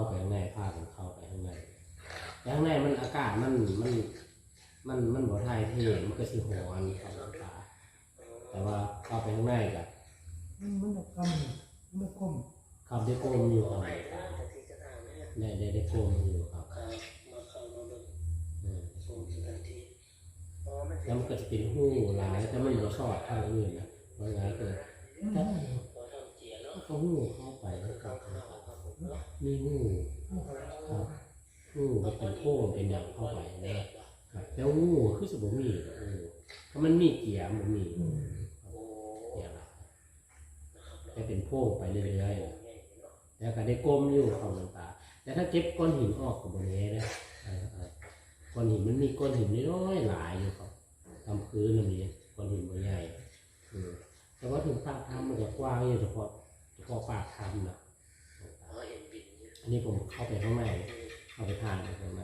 เข้าไปข้างในพากันเข้าไปข้างในแต่ข้างในมันอากาศมันมันมันมันบ่ทายเทมันก็สิหอนเข้าตาแต่ว่าเข้าไปข้างในก็มันมันกำมันก้มขับได้โกมอยู่ครับได้ได้ได้โกมอยู่ครับเออแล้วมันก็จะเป็นหูหลายแต่มันบ่ชอบทางอื่นนะว่าไงเกิดมันถ้าไม่เขาหูเข้าไปแล้วก็มีหูครั บหูมันเป็นโค้งเป็นอย่างเข้าไปนะครับแล้วหูคือสมมติมีเออถ้ามันมีเกียร์มันมีเกียร์ละให้เป็นโค้งไปเรื่อยๆแล้วก็ได้ก้มอยู่ของต่างๆแต่ถ้าเก็บก้อนหินออกกับบนนี้นะก้อนหินมันมีก้อนหินน้อยหลายอยู่ครับทำพื้นมันมีก้อนหินใหญ่แต่ว่าถึงปากถ้ำมันจะกว้างอยู่เฉพาะเฉพาะปากถ้ำนะ อันนี้ผมเข้าไปข้างในเข้าไปทานข้างใน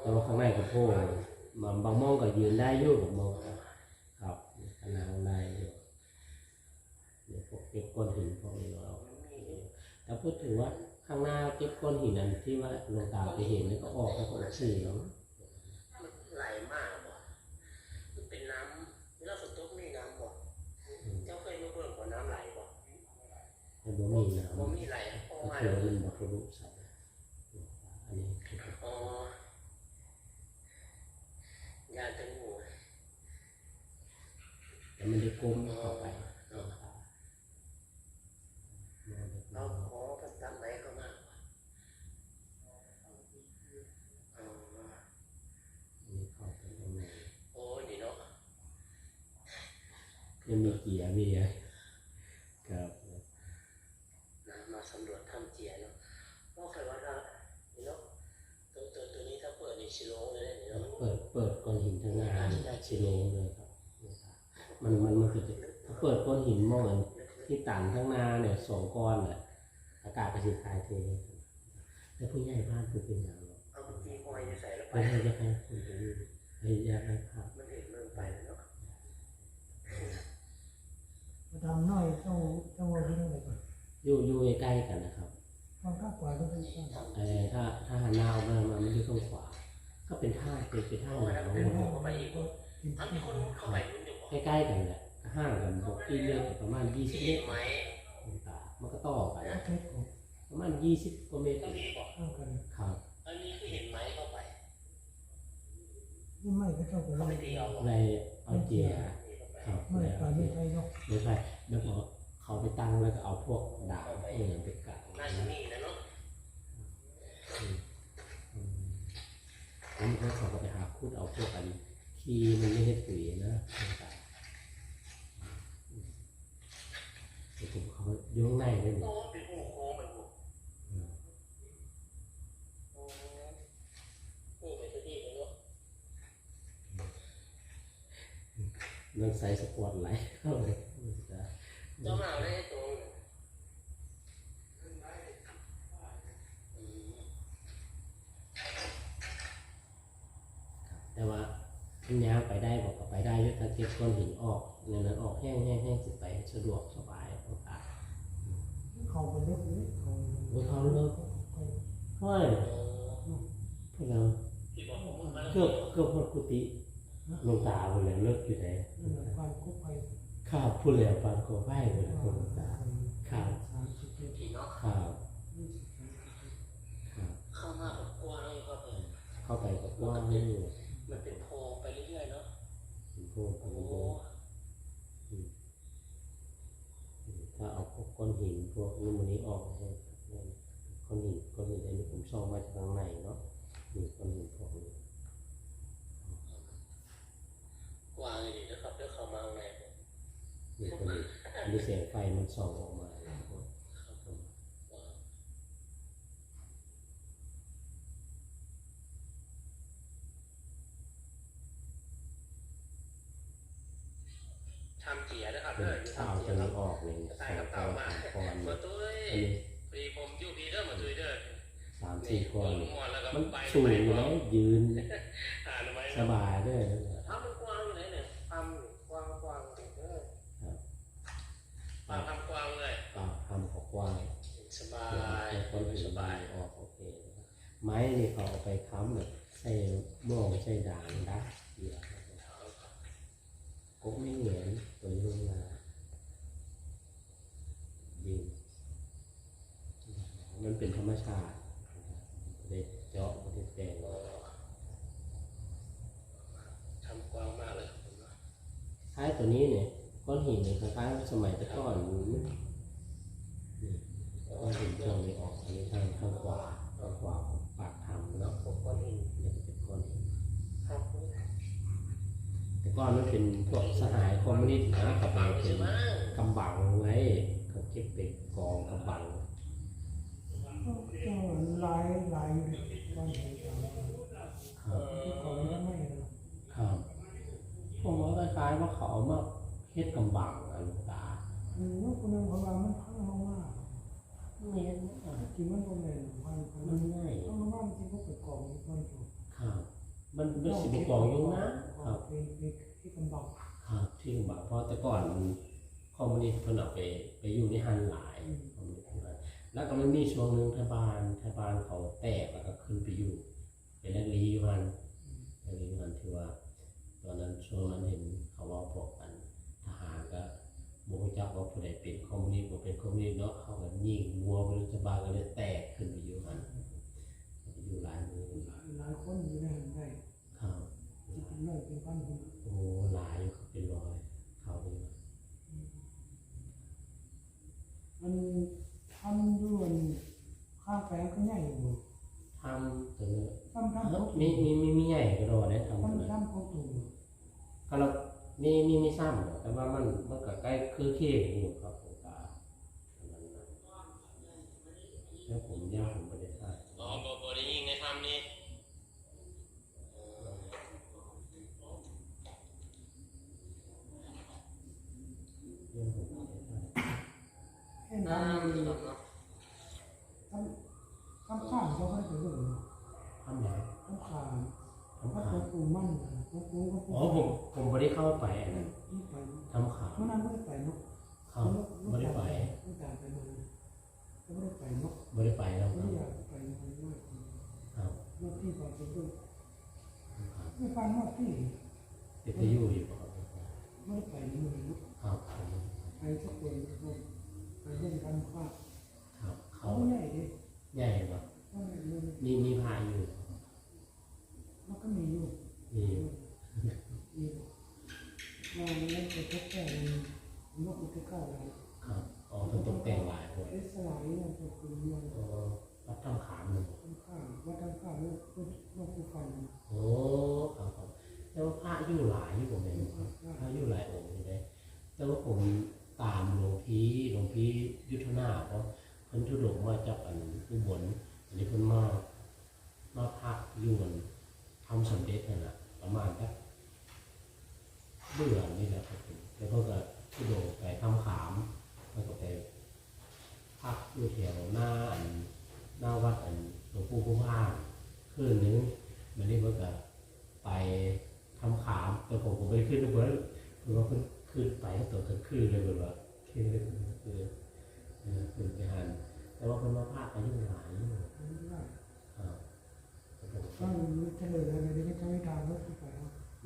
แต่ว่าข้างในก็โพงมันบางมองก็ยืนได้อยู่บางมองครับขนาดได้อยู่เดี๋ยวพวกเก็บก้อนหินพวกนี้เราแต่พูดถึงว่าข้างหน้าเก็บก้อนหินนั้นที่ว่าลงตาไปเห็นนี่ก็ออกแล้วก็โอเคแล้ว มันไหลมากบ่มันเป็นน้ำเวลาฝนตกมีน้ำบ่เจ้าเคยมาเบิ่งว่าน้ำไหลบ่ แต่บ่มีน้ำบ่มีไหลเพราะก็ว่าคือว่ามันบักรุใส่อันนี้คืออ๋อยาเป็นหูแล้วมันได้ก้มเข้าไปเราขอพระตักไหลเข้ามาอ๋อนี่เข้าไปข้างในโอ้ยนี่เนาะยังมีเกียร์มีอะไรครับ นะมา สำรวจถ้ำเจียเนาะก็เคยว่าถ้านี่เนาะตัวตัวตัวนี้ถ้าเปิดนี่สิโลงเลยนี่เนาะเปิดเปิดก้อนหินทั้งหน้านี่ชิโลงเลยครับมันมันมันคือถ้าเปิดก้อนหินมองที่ต่างทั้งหน้าเนี่ยสองก้อนแหละอากาศก็จะคายเทแต่ผู้ใหญ่บ้านคือเป็นอย่างหรอกเอามันมีหอยอยู่ใส่แล้วไปไม่ให้จะให้คุณไปดูให้ยากให้ภาพ มันเห็นมันไปแล้วเนาะ มาทำน้อยเจ้าเจ้าที่นั่นเลยก่อน อยู่อยู่ ใกล้ๆกันนะครับมันข้ากว่าก็ได้สร้างเออถ้าถ้าหันหน้าออกมามามันอยู่ตรงขวา ก็เป็นท่าเป็นเป็นท่าเพราะหว่านัถ้างเป็นหมหูดเข้าไปอีกก็กินถ้ามีคนเข้าไปมันอยู่บ่ใกล้ๆกันแหละห่างกันบอกที่เลือกประมาณยี่สิบที่เมตรไหมตามันก็ต่อกันก็เท็จของประมาณยี่สิบกว่าเมตรก็มีบอกเข้ากันครับอันนี้คือเห็นไหมเข้าไปนี่ไม่ก็เจ้าก็เขาไม่ไม่ดีเอาหรอกในเอาเจียครับไม่ในไปเอาไม่เจียไปเนาะไม่ใช่แล้วพอ เขาไปตั้งแล้วก็เอาพวกดาบเออไปกัดน่าจะมีนะเนาะอืมแล้วมันก็เขาก็ไปหาคูดเอาพวกกันขี้มันไม่ให้ปุ๋ยนะต่างๆอืมแต่ผมเขาโยงในได้หมโอ้ดเป็นหูโค้งเป็นหูโอ้หูไปที่นี่เลยเนาะเรื่องไซส์สปอร์ตไลท์เข้าเลย จะเจ้ามาเอาได้ตรงอืมแต่ว่าอันยางไปได้บอกว่าไปได้ยกถ้าเก็บก้อนหินออกในนั้นออกแห้งแห้งแห้งสิไปสะดวกสบายต่างเขาไปเลิกเลยเขาๆว่าเขาเลิกเฮ้ยเออพวกเราที่บอกผมมันเกือบเกือบหมดกุฏิหลวงตาคนเลยเลิกอยู่ไหนความคุกไป ข้าวพูดแล้วปานโคไหว้คนละคนหลวงตาข้าวสามสิบเอ็ดที่เนาะข้าวข้าวเข้ามาแบบกว้างก็เออเข้าไปก็ว่างไม่อยู่มันเป็นโพรงไปเรื่อยๆเนาะถึงพวกโอ้นี้ถ้าเอาพวกก้อนหินพวกนู่นนี่ออกให้ก้อนหินก้อนหินอันนี้ผมชอบมาจากข้างในเนาะนี่ก้อนหินพวกนี้กว้างเลย นี่ก้อนหินอันนี้แสงไฟมันส่องออกมาทำเจียนะครับเป็เด้อนอยู่ข้าวทำเจียมีเนาะออกเลยสใส่กับก้อเต่ามาสามก้อนมาตุ้ยอันนี้ปีผมอยู่พี่เด้อมาตุ้ยเด้อสามสี่ก้อนมวนแล้วก็มันสูงอยู่แล้วยืนสบายด้วย ถ้ามันกว้างอยู่ไหนเนี่ยทำกว้างกว้างเด้อ ครับ ปาทำกว้างเลย ป ไม้นี่เขาเอาไปค้ำแบบใส่หม้อ ใส่ด่างดักเกี่ยวกบไม่เหมือนตัวยุ่งมายิงมันเป็นธรรมชาติเด็ดเจาะเด็ดแดงทำกว้างมากเลยผมว่าคล้ายตัวนี้เนี่ยก้อนหินเนี่ยคล้ายๆสมัยแต่ก่อนนี่ก้อนหินช่วงนี้ออกอันนี้ทางทางขวาทางขวาของปากถ้ำเนาะ ผมก้อนหิน นี่จะเป็นก้อนหิน ครับ แต่ก่อนมันเป็นพวกสหายคอมมิวนิสต์นะกับเราเป็นกำบังไว้เขาเก็บเป็นกองกำบังก็ก็หลายหลายอยู่เลยตอนนี้ทำครับที่เขาไม่ไม่ครับผมว่าคล้ายๆว่าเขาเอามาเฮ็ดกำบังอะลูกตาอืมแล้วคนนึงของเรามันพังลงมาเนียนมากที่มันก็เลยพังพังมันง่ายพังลงมาจริงก็เปิดกล่องอยู่ก้อนอยู่ครับ มันเป็นสิบกองอยู่นะครับเป็นเป็นที่กำบังครับที่กำบังเพราะแต่ก่อนมันคอมมิวนิสต์เพิ่นเอาไปไปอยู่ในฮันหลายคอมมิวนิสต์ฮันหลายแล้วก็มันมีช่วงหนึงไทบานไทบานเขาแตกแล้วก็ขึ้นไปอยู่เป็นแลนลีอยู่ฮันอันนี้มันถือว่า ตอนนั้นช่วงนั้นเห็นเขาว่าพวกกันทหารก็บรู้จักว่าผู้ใดเป็นคอมมิวนิสต์บ่เป็นคอมมิวนิสต์เนาะเขาก็ยิงวัวบริจบาลก็เลยแตกขึ้นไปอยู่หันไป อยู่หลายมือหลายคนอยู่ในหันได้เขาที่เป็นร้อยเป็นพันคนโอ้หลายอยู่ครับเป็นร้อยเขานี่มันทำด้วยข้าวแฝงก็ใหญ่อยู่ทำตัวนี้ทำทำเอ้าเขามีมีมีมีใหญ่ก็รอได้ทำตัวทำนี้ทำเขาถูกก็เรามีมีมีซ้ำเนาะแต่ว่ามันมันก็ใกล้คือเคียงอยู่ครับผมตาอันนั้นนะแล้วผมย่าผมไม่ได้ท่าย อ๋อบอบได้ยิงในทำนี่ เรื่องผมไม่ได้ท่าย แค่ทำทำทำข้าวเขาให้ไปเลยทำไหนทำข้าวทำถ้าขาตัวปูมั่นตัวปูก็ปูอ๋อผมผมไม่ได้เข้าไปอันนั้นนี่ไปทำขาวเมื่อนั้นไม่ได้ไปนกเขาไม่ได้ไปไม่ได้ไปมันก็ไม่ได้ไปนกไม่ได้ไปแล้วคไม่รับอยากไปมันน้อยครับนกที่ไปเป็นด้วยครับไม่ฟังนกที่ติดไปอยู่อยู่ครับไม่ได้ไปนี่มันนกครับผมไปสักคนไป เล่นกันข้าวครับเขาเขาใหญ่ดิใหญ่ปะก็ไม่รู้มีมีพาอยู่มันก็มีอยู่มีอยู่มีเราเล่นไปแค่แค่นกมันก็เข้าแล้วครับอ๋อเป็นตกแต่งหลายคนเอสลายเนี่ยจะเป็นเรื่องอ๋อรับทำขามหนึ่งทำข้าวว่าทำข้าวลูกลูกผู้ฟันโอ้ครับครับแต่ว่าพระอยู่หลายอยู่ผมเองครับพระอยู่หลายองค์อยู่เลยแต่ว่าผม ตามหลวงพี่หลวงพี่ยุทธนาเพราะเพิ่นทุดงมาจากอันอุบลอันนี้เพิ่นมามาพักอยู่นทำสำเร็จนั่นแหละประมาณสักเบื่อนี่แหละครับแล้วก็ก็ทุดงไปทำขามแล้วก็ไปพักอยู่แถวหน้าอันหน้าวัดอันหลวงปู่คุ้มพานคืนนึงมันนี่เพิ่นก็ไปทำขามแต่ผมผมไปขึ้นเพิ่นเพิ่นว่าเพิ่น ขึ้นไปตัวกลางคืนเลยเพิ่นว่าขึ้นไปกลางคืนเออขึ้นไปหันแต่ว่าเพิ่นมาพักอายุหลายยู่ครับแต่ผมก็เฉลยอะไรนี่ก็จะไม่ทำรถที่ไป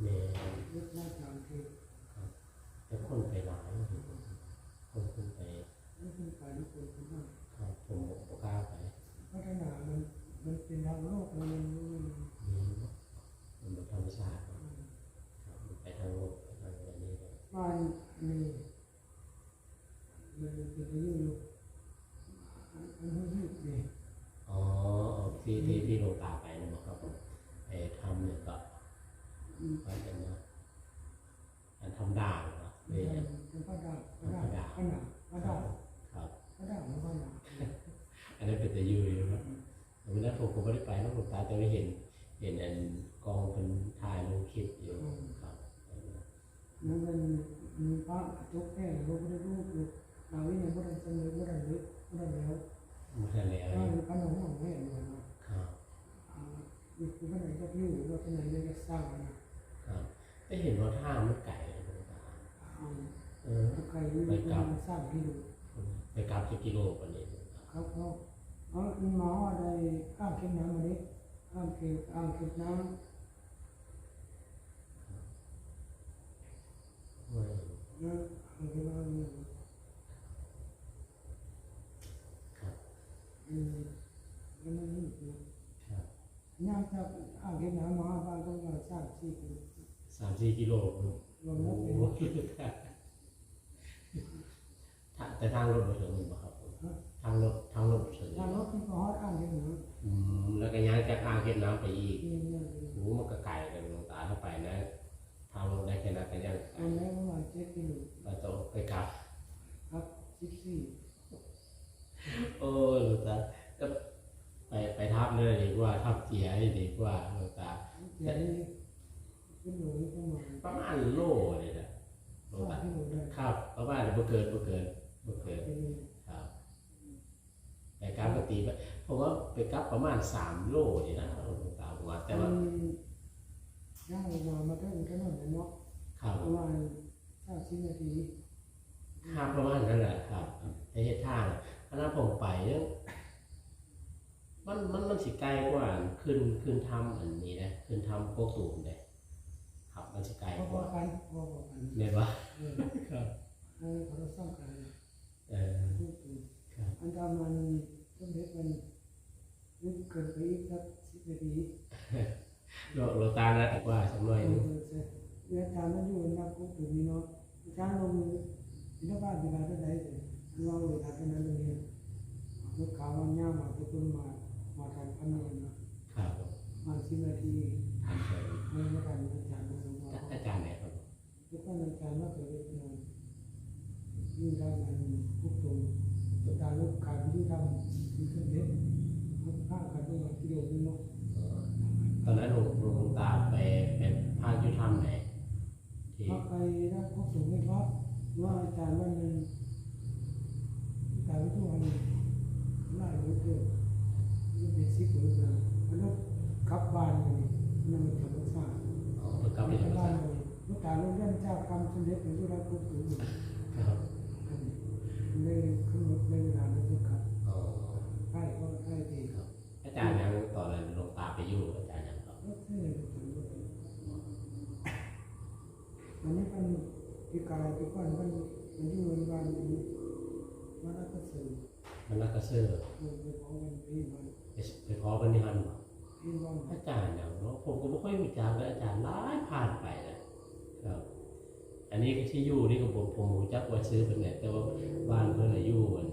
แม่ยรถหน้าจางคือแต่คนไปหลายคนขึ้นไปรถที่ไปรถคนคนนั้นครับผมบ่กล้าไปเพัฒนาดมันมันเป็นทางโลกมันมันเป็นธรรมชาติ บ้านนี่มันเป็นอายู่อยู่อันนี้นี่อ๋อที่ที่ที่หลวงตาไปนะบอกครับไอ้ทำเนี่ยก็ไปเป็นนะอันทำด่างเหรอเป็นี่ยนเป็นพระดาพระดาพระดาพระดางครับพระดาพระดางอันนั้นเป็นแต่ยูอยู่ครับแต่วันนั้นผมก็ไม่ได้ไปนะหลวงตาแต่ไม่เห็น เห็นอันกองเป็นถ่ายลงคลิปอยู่ครับ มันเป็นมีพระทุกแห่งเราไม่ได้รู้คือเราวิเนี่ยไม่ได้เสนอไม่ได้ลึกไม่ได้แล้วมาแล้วถ้ามีพระนองของแห่งเลยนะครับอยู่ที่ไหนก็อยู่ว่าที่ไหนไม่ได้สร้างนะครับได้เห็นว่าท่ามันไก่เอออถ้าใครไม่ได้สร้างที่อยู่ไปกราบสิบกิโลกว่านี้เขาเขาเเอาหมออะไรข้ามเข็มน้ำมาดิข้ามเข็มข้ามเข็มน้ำ อื มนะข้ามเข็มน้ำเนี่ยครับอืมแล้วมันนี่นะครับย่างจากข้ามเข็มน้ำมาบ้านต้องมาสร้างที่เป็นสามสี่กิโลรวมโอ้โหแต่ทางรถมาถึงบ่าครับทางรถทางรถถึงทางรถที่ก็ฮอดข้ามเข็มน้ำแล้วก็ย้ายจากอ่างเก็บน้ำไปอีกโอ้มันก็ไกลกันหลวงตาเข้าไปนะ ทางรถได้แค่นั้นก็ยังไกลอันนี้ประมาณเจ็ดกิโลเราต้องไปกลับครับสิบสี่โอ้ยหลวงตาก็ไปไปทับเลยดีกว่าทับเจียดีกว่าหลวงตาเจ็ดนี่กิโลนี่ประมาณประมาณโลเลยนะหลวงสาตามกิโลได้ครับประมาณบ่เกินบ่เกินบ่เกินเป็นครับแต่การปกติผมว่าไปกลับประมาณสามโลนี่นะหลวงตาผมว่าแต่ว่าย่างมามาถึงถนนเนาะ ครับประมาณสามสิบนาทีห้าประมาณนั้นแหละครับในเหตุทางคณะผมไปเนี่ยมันมันมันสิไกลกว่าขึ้นขึ้นทำอันนี้นะขึ้นทำโกกตูมเลยครับมันสิไกลพอกว่ากันพอกันเนี่ยว่าเออครับเออเขาสร้างกันเออพูดถึงครับอันทำมันต้นเล็กมันนึกเกินไปอีกสักสิบนาทีโลโลตานะกว่าสักหน่อยเอหนึงอ เวลามันอยู่นักพูดถึงนี่เนาะการลงที่บ้านเวลาเท่าไหร่เลยเราเวลาเท่นั้นเลยลูกค้าวันย่ามาทุกคนมามาทานพันเงินนะครับมาสิบนาทีทานเชิญไม่ไม่ทันอาจารย์มาส่งมาอาจารย์ไหนครับทุกคนอาจารย์ว่าเคยเป็นงานยิ่งทำงานควบคุมกาลูกค้าที่ทำที่เครื่องเล็กข้างกันประมาณกิโลนึงเนาะตอนนั้นหลวงหลวงตาไปเป็นภาคยุทธธรรมไหน ที่ถ้าใครได้ควบคุมไม่พอว่าอาจารย์ว่ามันการทุกวันไล่ไปเรื่อยนี่เป็นสิบหรือเปล่าอันนั้นกลับบ้านเลยนั่นมันธรรมชาติอ๋อเพิ่งกลับไปธรรมบ้าศานสตร์เลยลูกตาลูกเล่นเจ้ากรรมสำเร็จในที่เราควบคุมครับเลยขึ้นรถในเวลานั้นครับอ๋อใช่ก็ใช่ดีครับ อาจารย์ยังตอนนั้นหลวงตาไปอยู่อาจารย์ยังครับรถเท่เลย อันนี้เป็นที่กายที่ก่อนมันมันอยู่ในบ้านนี้มันก็สื่อมันรักกระเซอร์มันไปของมันที่มันไปไปขอปฏิหันบ่ที่บ้านอาจารย์เนี่ยเนาะผมก็ไม่ค่อยรู้จักเลยอาจารย์หลายผ่านไปนะครับ อันนี้ก็ที่อยู่นี่ก็ผมผมรู้จักว่าซื้อเป็นไหนแต่ว่าบ้านเพื่อนน่ะอยู่อัน